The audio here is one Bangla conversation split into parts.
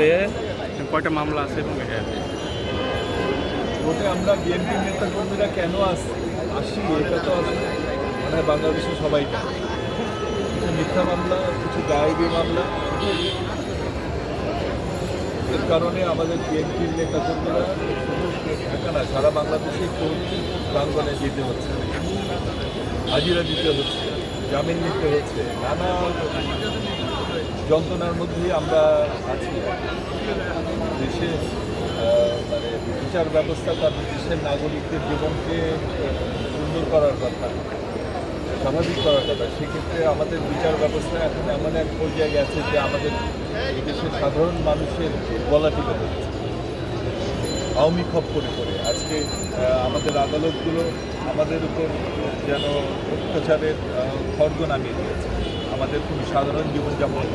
পেয়ে কয়টা মামলা আছে এবং ভোটে আমরা বিএনপি নেতা কর্মীরা কেন আস এটা তো মানে বাংলাদেশে সবাই কিছু মিথ্যা মামলা, কিছু গায়েবী মামলা। এর কারণে আমাদের বিএনপির নেতা কর্মীরা শুধু ঢাকা না, সারা বাংলাদেশে প্রাঙ্গনে যেতে হচ্ছে। হাজিরা দিতে হচ্ছে, জামিন নিতে হচ্ছে, নানা যন্ত্রণার মধ্যেই আমরা আছি। দেশে মানে বিচার ব্যবস্থা তার দেশের নাগরিকদের জীবনকে সুন্দর করার কথা, স্বাভাবিক করার কথা। সেক্ষেত্রে আমাদের বিচার ব্যবস্থা এখন এমন এক পর্যায়ে গেছে যে আমাদের দেশের সাধারণ মানুষের গলা টিকে ধরছে। আওয়ামী খপ করে করে। আজকে আমাদের আদালতগুলো আমাদের উপর যেন অত্যাচারের খর্গ নামিয়ে দিয়েছে। আমাদের খুব সাধারণ জীবনযাপন।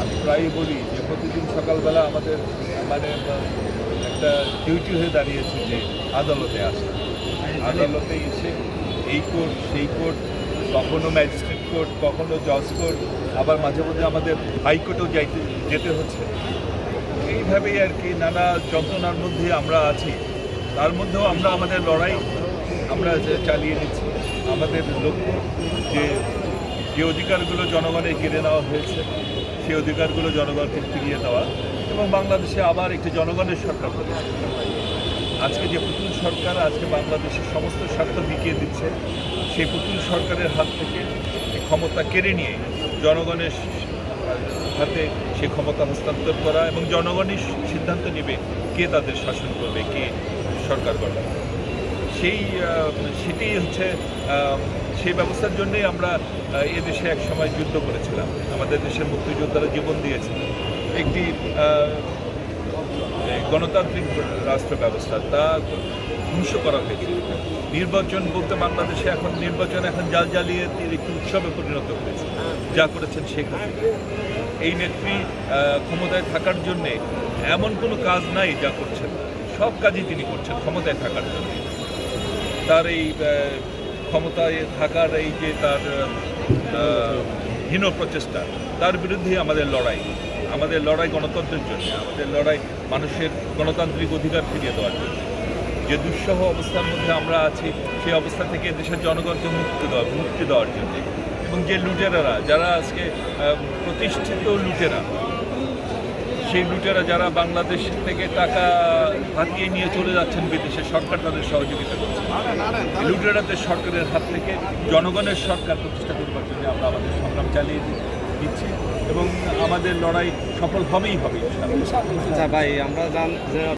আমি প্রায়ই বলি যে প্রতিদিন সকালবেলা আমাদের মানে একটা ডিউটি হয়ে দাঁড়িয়েছে যে আদালতে আসা। আদালতে এসে এই কোর্ট, সেই কোর্ট, কখনো ম্যাজিস্ট্রেট কোর্ট কখনো জজ কোর্ট আবার মাঝে মধ্যে আমাদের হাইকোর্টেও যাইতে, যেতে হচ্ছে। এইভাবেই আর কি নানা যন্ত্রণার মধ্যে আমরা আছি। তার মধ্যেও আমরা আমাদের লড়াই, আমরা চালিয়ে নিচ্ছি, আমাদের লক্ষ্য যে যে অধিকারগুলো জনগণের কেড়ে নেওয়া হয়েছে, সেই অধিকারগুলো জনগণকে ফিরিয়ে দেওয়া এবং বাংলাদেশে আবার একটি জনগণের সরকার প্রতিষ্ঠা করা। আজকে যে পুতুল সরকার, আজকে বাংলাদেশের সমস্ত স্বার্থ বিকিয়ে দিচ্ছে, সেই পুতুল সরকারের হাত থেকে ক্ষমতা কেড়ে নিয়ে জনগণের হাতে সে ক্ষমতা হস্তান্তর করা এবং জনগণই সিদ্ধান্ত নেবে কে তাদের শাসন করবে, কে সরকার গঠন করবে। সেই সেটি হচ্ছে সেই ব্যবস্থার জন্যই আমরা আহ, এ দেশে এক সময় যুদ্ধ করেছিলাম। আমাদের দেশের মুক্তিযোদ্ধারা জীবন দিয়েছিল একটি গণতান্ত্রিক রাষ্ট্র ব্যবস্থা তা ধ্বংস করা হয়েছে। নির্বাচন বলতে বাংলাদেশে এখন নির্বাচন এখন জাল জ্বালিয়ে একটি উৎসবে পরিণত হয়েছে। যা করেছেন শেখ হাসিনা। এই নেত্রী ক্ষমতায় থাকার জন্যে এমন কোনো কাজ নাই যা করছেন। সব কাজই তিনি করছেন ক্ষমতায় থাকার জন্য। তার এই ক্ষমতায় থাকার এই যে তার হীন প্রচেষ্টা, তার বিরুদ্ধে আমাদের লড়াই। আমাদের লড়াই গণতন্ত্রের জন্য, আমাদের লড়াই মানুষের গণতান্ত্রিক অধিকার ফিরিয়ে দেওয়ার জন্য। যে দুঃসহ অবস্থার মধ্যে আমরা আছি, সেই অবস্থা থেকে দেশের জনগণকে মুক্তি দেওয়া, মুক্তি দেওয়ার জন্য। এবং যে লুটেরারা, যারা আজকে প্রতিষ্ঠিত লুটেরা সেই লুটেরা যারা বাংলাদেশ থেকে টাকা হাতিয়ে নিয়ে চলে যাচ্ছেন বিদেশে, সরকার তাদের সহযোগিতা করছে। লুটেরাদের সরকারের হাত থেকে জনগণের সরকার প্রতিষ্ঠা করবার জন্য আমরা আমাদের সংগ্রাম চালিয়ে দিচ্ছি এবং আমাদের লড়াই সফল হবেই হবে আচ্ছা ভাই, আমরা জান